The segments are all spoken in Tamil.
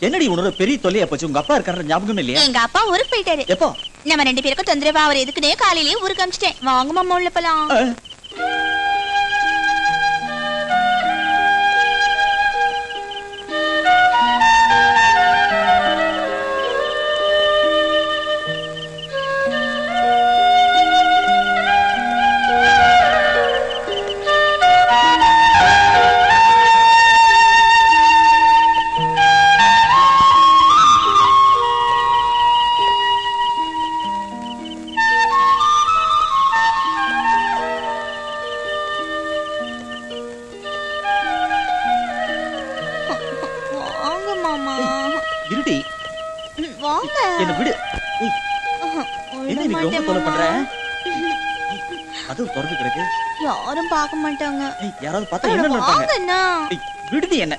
என்னடி உன்னோட பெரிய தொல்லையா போச்சு? உங்க அப்பா இருக்காரு ஞாபகம் இல்லையா? எங்க அப்பா ஊருக்கு போயிட்டாரு. எப்போ? நம்ம ரெண்டு பேருக்கும் தொந்தரவா அவர் எதுக்குனே காலையிலேயே ஊருக்கு அமிச்சிட்டேன். வாங்க மாமா உள்ள போலாம் என்ன விடு. என்ன இன்னைக்கு ரொம்ப தொலை பண்ற. அது திறந்து கிடக்கு. யாரும் பார்க்க மாட்டாங்க. யாராவது பார்த்தா என்ன விடுதி என்ன?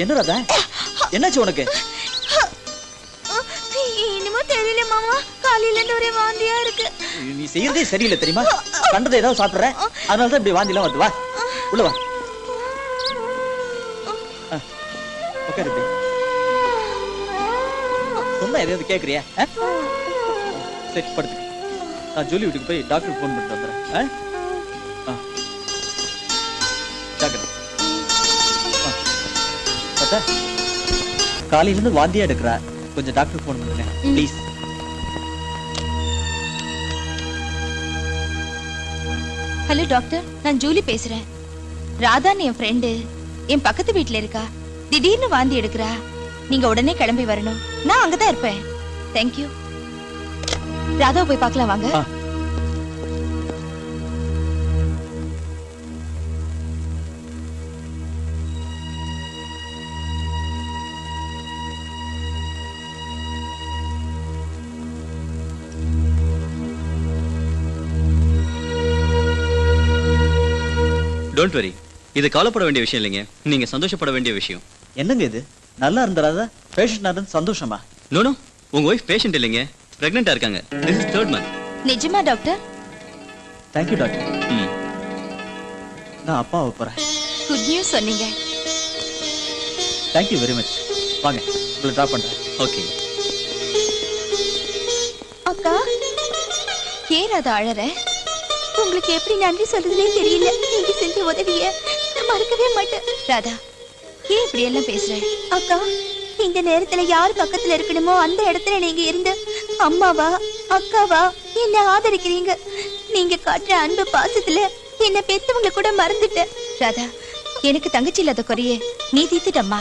என்ன ராதா என்னாச்சு உனக்கு? என்னமோ தெரியல மாமா. காலையில இருந்து ஒரே வாந்தியா இருக்கு. நீ செய்யறதே சரியில்லை தெரியுமா? கண்டதை ஏதாவது சாப்பிடுற அதனால தான் இப்படி வாந்திலாம் வருது. வா. உள்ள வா. உட்காரு இப்படி. சொன்னா எதையாவது கேக்குறியா? ஆ? சரி படுத்து நான் ஜோலி வீட்டுக்கு போய் டாக்டர் ஃபோன் பண்ணிட்டு வந்துடுறேன்? ஆ. ஜாக்கிரதை. ஆ. தாத்தா, காலையில இருந்து வாந்தியா எடுக்கிறா கொஞ்சம் டாக்டர் ஃபோன் பண்ணுங்க. ப்ளீஸ் ஹலோ டாக்டர் நான் ஜூலி பேசுறேன். ராதான்னு என் ஃப்ரெண்டு என் பக்கத்து வீட்ல இருக்கா? திடீர்னு வாந்தி எடுக்கிறா? நீங்க உடனே கிளம்பி வரணும். நான் அங்கதான் இருப்பேன். தேங்க்யூ ராதாவை போய் பார்க்கலாம் வாங்க. டோன்ட் வரி இது கவலைப்பட வேண்டிய விஷயம் இல்லைங்க. நீங்க சந்தோஷப்பட வேண்டிய விஷயம். என்னங்க இது? நல்லா இருந்தராதா பேஷண்ட் இருந்து சந்தோஷமா? நோனோ உங்க ஒய்ஃப் பேஷண்ட் இல்லைங்க. பிரெக்னெண்டா இருக்காங்க. திஸ் இஸ் தேர்ட் மந்த் நிஜமா டாக்டர் தேங்க்யூ டாக்டர் நான் அப்பாவை போறேன். குட் நியூஸ் சொன்னீங்க. தேங்க்யூ வெரி மச் வாங்க உங்களை ட்ராப் பண்றேன். ஓகே அக்கா ஏன் ராதா அழற? உங்களுக்கு எப்படி நன்றி சொல்றதுனே தெரியல. நீங்க செஞ்ச உதவிய நான் மறக்கவே மாட்டேன். ராதா ஏன் இப்படி எல்லாம் பேசுற? அக்கா இந்த நேரத்துல யார் பக்கத்துல இருக்கணுமோ அந்த இடத்துல நீங்க இருந்து அம்மாவா அக்காவா என்ன ஆதரிக்கிறீங்க? நீங்க காட்டுற அன்பு பாசத்துல என்ன பெத்தவங்க கூட மறந்துட்டேன். ராதா எனக்கு தங்கச்சி இல்லாத குறைய நீ தீத்துட்டம்மா